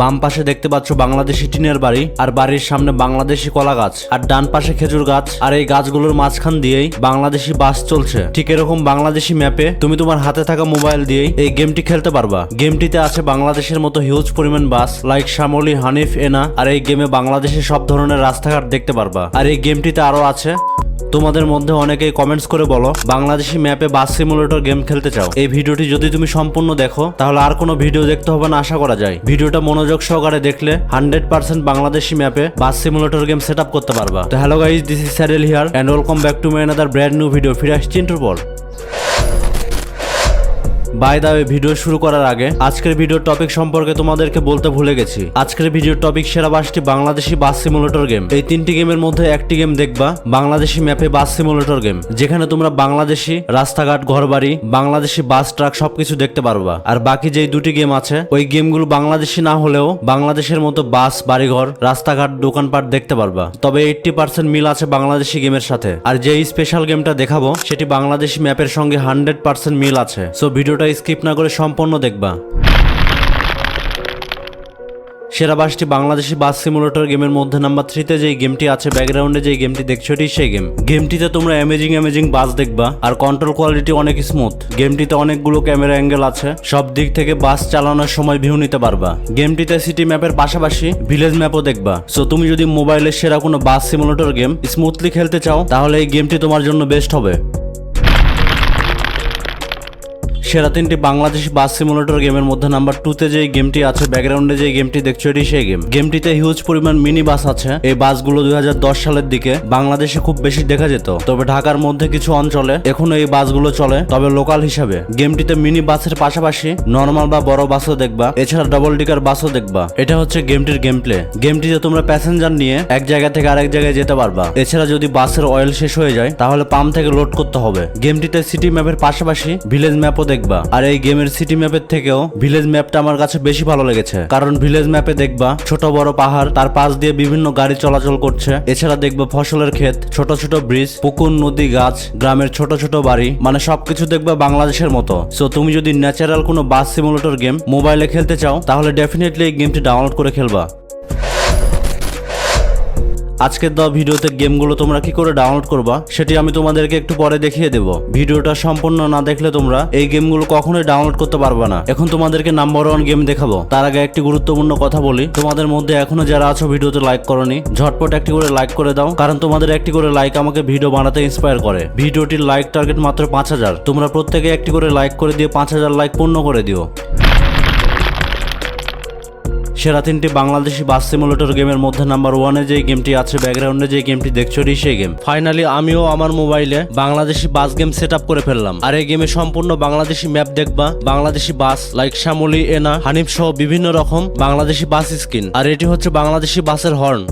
বাম পাশে দেখতে পাচ্ছ বাংলাদেশি টিনের বাড়ি, আর বাড়ির সামনে বাংলাদেশি কলা গাছ, আর ডান পাশে খেজুর গাছ, আর এই গাছগুলোর মাঝখান দিয়েই বাংলাদেশি বাস চলছে। ঠিক এরকম বাংলাদেশি ম্যাপে তুমি তোমার হাতে থাকা মোবাইল দিয়েই এই গেমটি খেলতে পারবা। গেমটিতে আছে বাংলাদেশের মতো হিউজ পরিমাণ বাস লাইক শ্যামলী হানিফ এনা আর এই গেমে বাংলাদেশের সব ধরনের রাস্তাঘাট দেখতে পারবা। আর এই গেমটিতে আরও আছে তোমাদের মধ্যে অনেকেই কমেন্টস করে বলো, বাংলাদেশি ম্যাপে বাস সিমুলেটর গেম খেলতে চাও। এই ভিডিওটি যদি তুমি সম্পূর্ণ দেখো, তাহলে আর কোনো ভিডিও দেখতে হবে না, আশা করা যায়। ভিডিওটা মনোযোগ সহকারে দেখলে হান্ড্রেড পার্সেন্ট বাংলাদেশি ম্যাপে বাস সিমুলেটর গেম সেট করতে পারবা। তো hello guys this is Sarel here and welcome back to my another brand new video ফিরে আসছি ইন্টুর পর। বাই দা ভিডিও শুরু করার আগে, আজকের ভিডিওর টপিক সম্পর্কে তোমাদেরকে বলতে ভুলে গেছি। আজকের ভিডিওর টপিক সেরা বাসটি বাংলাদেশি বাস সিমুলেটর গেম এই তিনটি গেমের মধ্যে একটি গেম দেখবা, বাংলাদেশি ম্যাপে বাস সিমুলেটর গেম যেখানে তোমরা বাংলাদেশি রাস্তাঘাট, ঘরবাড়ি, বাংলাদেশি বাস ট্রাক সবকিছু দেখতে পারবা। আর বাকি যেই দুটি গেম আছে, ওই গেমগুলো বাংলাদেশি না হলেও বাংলাদেশের মতো বাস, বাড়িঘর, রাস্তাঘাট, দোকানপাট দেখতে পারবা। তবে এইটটি পার্সেন্ট মিল আছে বাংলাদেশি গেমের সাথে। আর যেই স্পেশাল গেমটা দেখাবো, সেটি বাংলাদেশি ম্যাপের সঙ্গে হান্ড্রেড পার্সেন্ট মিল আছে। সো ভিডিওটা স্কিপ না করে সম্পূর্ণ দেখবা। সেরা বাসটি বাংলাদেশি বাস সিমুলেটর গেমের মধ্যে নাম্বার থ্রিতে যেই গেমটি আছে, ব্যাকগ্রাউন্ডে যেই গেমটি দেখছ এটি সেই গেম। গেমটিতে তোমরা অ্যামেজিং অ্যামেজিং বাস দেখবা আর কন্ট্রোল কোয়ালিটি অনেক স্মুথ গেমটিতে অনেকগুলো ক্যামেরা অ্যাঙ্গেল আছে, সব দিক থেকে বাস চালানোর সময় ভিউ নিতে পারবা। গেমটিতে সিটি ম্যাপের পাশাপাশি ভিলেজ ম্যাপও দেখবা। সো তুমি যদি মোবাইলের সেরা কোনো বাস সিমুলেটর গেম স্মুথলি খেলতে চাও, তাহলে এই গেমটি তোমার জন্য বেস্ট হবে। সেরা তিনটি বাংলাদেশ বাস সিমুলেটর গেমের মধ্যে নাম্বার টুতে যে গেমটি আছে ব্যাকগ্রাউন্ডে যে গেমটি দেখছ, এটি সেই গেম। গেমটিতে হিউজ পরিমাণ মিনি বাস আছে। এই বাসগুলো দুই হাজার দশ সালের দিকে বাংলাদেশে খুব বেশি দেখা যেত। তবে ঢাকার মধ্যে কিছু অঞ্চলে এখনও এই বাসগুলো চলে, তবে লোকাল হিসাবে। গেমটিতে মিনি বাসের পাশাপাশি নর্মাল বা বড় বাসও দেখবা, এছাড়া ডবল ডিকার বাসও দেখবা। এটা হচ্ছে গেমটির গেম প্লে গেমটিতে তোমরা প্যাসেঞ্জার নিয়ে এক জায়গা থেকে আরেক জায়গায় যেতে পারবা। এছাড়া যদি বাসের অয়েল শেষ হয়ে যায়, তাহলে পাম্প থেকে লোড করতে হবে। গেমটিতে সিটি ম্যাপের পাশাপাশি ভিলেজ ম্যাপও দেখবা। আর এই গেমের সিটি ম্যাপের থেকেও ভিলেজ ম্যাপটা আমার কাছে বেশি ভালো লেগেছে। কারণ ভিলেজ ম্যাপে দেখবা ছোট, বড় পাহাড়, তার পাশ দিয়ে বিভিন্ন গাড়ি চলাচল করছে। এছাড়া দেখবা ফসলের ক্ষেত, ছোট ছোট ব্রিজ পুকুর, নদী, গাছ, গ্রামের ছোট ছোট বাড়ি মানে সবকিছু দেখবা বাংলাদেশের মতো। সো তুমি যদি ন্যাচারাল কোনো বাস সিমুলেটর গেম মোবাইলে খেলতে চাও, তাহলে ডেফিনেটলি এই গেমটি ডাউনলোড করে খেলবা। আজকের দেওয়া ভিডিওতে গেমগুলো তোমরা কি করে ডাউনলোড করবা, সেটি আমি তোমাদেরকে একটু পরে দেখিয়ে দেব। ভিডিওটা সম্পূর্ণ না দেখলে তোমরা এই গেমগুলো কখনোই ডাউনলোড করতে পারবে না। এখন তোমাদেরকে নাম্বার ওয়ান গেম দেখাবো। তার আগে একটি গুরুত্বপূর্ণ কথা বলি। তোমাদের মধ্যে এখনও যারা আছো ভিডিওতে লাইক করনি, ঝটপট একটি করে লাইক করে দাও। কারণ তোমাদের একটি করে লাইক আমাকে ভিডিও বানাতে ইন্সপায়ার করে। ভিডিওটির লাইক টার্গেট মাত্র পাঁচ হাজার। তোমরা প্রত্যেকে একটি করে লাইক করে দিয়ে পাঁচ হাজার লাইক পূর্ণ করে দিও। সেরা তিনটি বাংলাদেশি বাস সিমুলেটর গেমের মধ্যে নাম্বার ওয়ানে যে গেমটি আছে, ব্যাকগ্রাউন্ডে যে গেমটি দেখছ সেই গেম। ফাইনালি আমিও আমার মোবাইলে বাংলাদেশি বাস গেম সেট করে ফেললাম। আর এই গেমে সম্পূর্ণ বাংলাদেশি ম্যাপ দেখবা, বাংলাদেশি বাস লাইক শ্যামলি, এনা, হানিফ সহ বিভিন্ন রকম বাংলাদেশি বাস স্কিন। আর এটি হচ্ছে বাংলাদেশি বাসের হর্ন।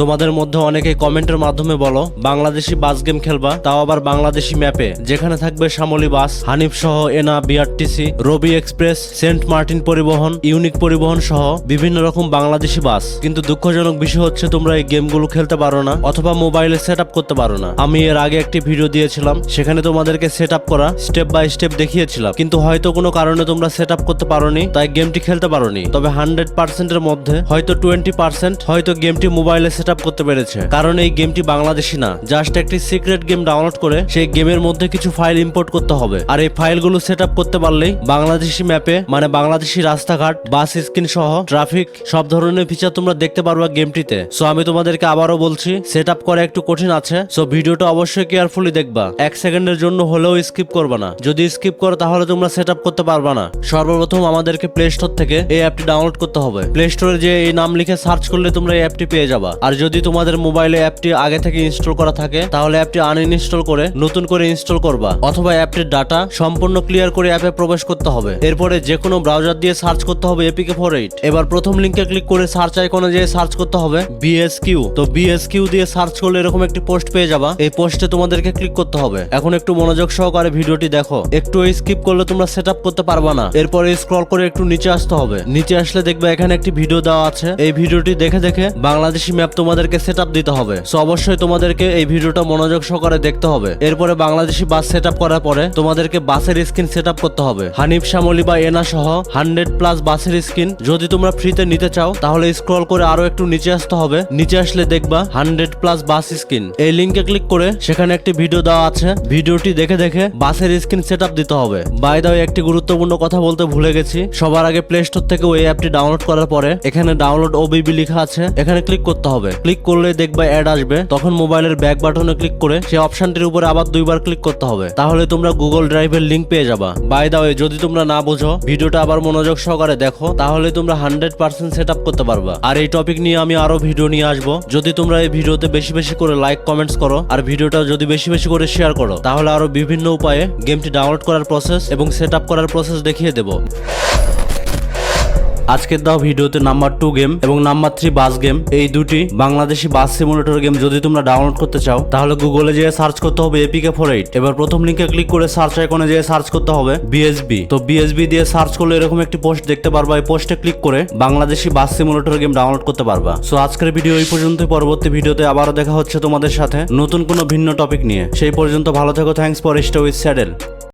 তোমাদের মধ্যে অনেকে কমেন্টের মাধ্যমে বলো, বাংলাদেশি বাস গেম খেলবা, তাও আবার বাংলাদেশি ম্যাপে। যেখানে থাকবে শ্যামলী বাস, হানিফ সহ Ena BRTC, Robi express, Saint Martin Paribahan, unique Paribahan সহ বিভিন্ন রকম বাংলাদেশি বাস। কিন্তু দুঃখজনক বিষয় হচ্ছে তোমরা এই গেমগুলো খেলতে পারো না, অথবা মোবাইলে সেট করতে পারো না। আমি এর আগে একটি ভিডিও দিয়েছিলাম, সেখানে তোমাদেরকে সেট করা স্টেপ বাই স্টেপ দেখিয়েছিলাম। কিন্তু হয়তো কোনো কারণে তোমরা সেট করতে পারোনি, তাই গেমটি খেলতে পারোনি। তবে হান্ড্রেড পার্সেন্টের মধ্যে হয়তো টোয়েন্টি পার্সেন্ট হয়তো গেমটি মোবাইলে সেট আপ করতে পেরেছে। কারণ এই গেমটি বাংলাদেশি না। জাস্ট একটি সিক্রেট গেম ডাউনলোড করে সেই গেমের মধ্যে কিছু ফাইল ইম্পোর্ট করতে হবে। আর এই ফাইলগুলো সেট করতে পারলেই বাংলাদেশি ম্যাপে মানে বাংলাদেশি রাস্তাঘাট বাস স্ক্রিন সহ ট্রাফিক সব ধরনের ফিচার তোমরা দেখতে পারবা গেমটিতে সো আমি তোমাদেরকে আবারও বলছি সেট করা একটু কঠিন আছে। সো ভিডিওটা অবশ্যই কেয়ারফুলি দেখবা। এক সেকেন্ডের জন্য হলেও স্কিপ করবে না। যদি স্কিপ করো, তাহলে তোমরা সেট করতে পারবা না। সর্বপ্রথম আমাদেরকে প্লে স্টোর থেকে এই অ্যাপটি ডাউনলোড করতে হবে। প্লে স্টোরে যে এই নাম লিখে সার্চ করলে তোমরা এই অ্যাপটি পেয়ে যাবা। আর যদি তোমাদের মোবাইলে অ্যাপটি আগে থেকে ইনস্টল করা থাকে, তাহলে অ্যাপটি আনইনস্টল করে নতুন করে ইনস্টল করবা। অথবা অ্যাপটির ডাটা সম্পূর্ণ ক্লিয়ার করে অ্যাপে প্রবেশ করতে হবে। এরপরে যে কোনো ব্রাউজার দিয়ে সার্চ করতে হবে এপিকে ফোর এইট এবার প্রথম লিঙ্কে ক্লিক করে সার্চ আইকনে যেয়ে সার্চ করতে হবে বিএসকিউ তো বিএসকিউ দিয়ে সার্চ করলে এরকম একটি পোস্ট পেয়ে যাবা। এই পোস্টে তোমাদেরকে ক্লিক করতে হবে। এখন একটু মনোযোগ সহকারে ভিডিওটি দেখো। একটু স্কিপ করলে তোমরা সেট করতে পারবা না। এরপরে স্ক্রল করে একটু নিচে আসতে হবে। নিচে আসলে দেখবে এখানে একটি ভিডিও দেওয়া আছে। এই ভিডিওটি দেখে দেখে বাংলাদেশি ম্যাপ তোমার তোমাদেরকে সেট দিতে হবে। সো অবশ্যই তোমাদেরকে এই ভিডিওটা মনোযোগ সহকারে দেখতে হবে। এরপরে বাংলাদেশি বাস সেট করার পরে তোমাদেরকে বাসের স্ক্রিন সেট করতে হবে। হানিফ, শ্যামলি বা এনা সহ হান্ড্রেড প্লাস বাসের স্ক্রিন যদি তোমরা ফ্রিতে নিতে চাও, তাহলে স্ক্রল করে আরও একটু নিচে আসতে হবে। নিচে আসলে দেখবা হান্ড্রেড প্লাস বাস স্ক্রিন এই লিঙ্কে ক্লিক করে সেখানে একটি ভিডিও দেওয়া আছে। ভিডিওটি দেখে দেখে বাসের স্ক্রিন সেট দিতে হবে। বাই দাও একটি গুরুত্বপূর্ণ কথা বলতে ভুলে গেছি। সবার আগে প্লে স্টোর থেকে ওই অ্যাপটি ডাউনলোড করার পরে এখানে ডাউনলোড ওবিবি লেখা আছে। এখানে ক্লিক করতে হবে। ক্লিক করলে দেখবা অ্যাড আসবে। তখন মোবাইলের ব্যাক বাটনে ক্লিক করে সেই অপশনটির উপরে আবার দুইবার ক্লিক করতে হবে। তাহলে তোমরা গুগল ড্রাইভের লিঙ্ক পেয়ে যাবা। বাই দা ওয়ে যদি তোমরা না বোঝো, ভিডিওটা আবার মনোযোগ সহকারে দেখো, তাহলে তোমরা হান্ড্রেড পার্সেন্ট সেট করতে পারবা। আর এই টপিক নিয়ে আমি আরও ভিডিও নিয়ে আসব। যদি তোমরা এই ভিডিওতে বেশি বেশি করে লাইক কমেন্টস করো, আর ভিডিওটা যদি বেশি বেশি করে শেয়ার করো, তাহলে আরও বিভিন্ন উপায়ে গেমটি ডাউনলোড করার প্রসেস এবং সেট করার প্রসেস দেখিয়ে দেবো। আজকের দাও ভিডিওতে নাম্বার টু গেম এবং নাম্বার থ্রি বাস গেম এই দুটি বাংলাদেশি বাস সিমুলেটর গেম যদি তোমরা ডাউনলোড করতে চাও, তাহলে গুগলে যেয়ে সার্চ করতে হবে এপিকে ফোর এইট এবার প্রথম লিঙ্কে ক্লিক করে সার্চ আইকনে যেয়ে সার্চ করতে হবে বিএসবি তো বিএসবি দিয়ে সার্চ করলে এরকম একটি পোস্ট দেখতে পারবা। এই পোস্টে ক্লিক করে Bangladeshi bus simulator game download করতে পারবা। সো আজকের ভিডিও এই পর্যন্ত পরবর্তী ভিডিওতে আবারও দেখা হচ্ছে তোমাদের সাথে নতুন কোনো ভিন্ন টপিক নিয়ে। সেই পর্যন্ত ভালো থেকো। Thanks for stay with Saddle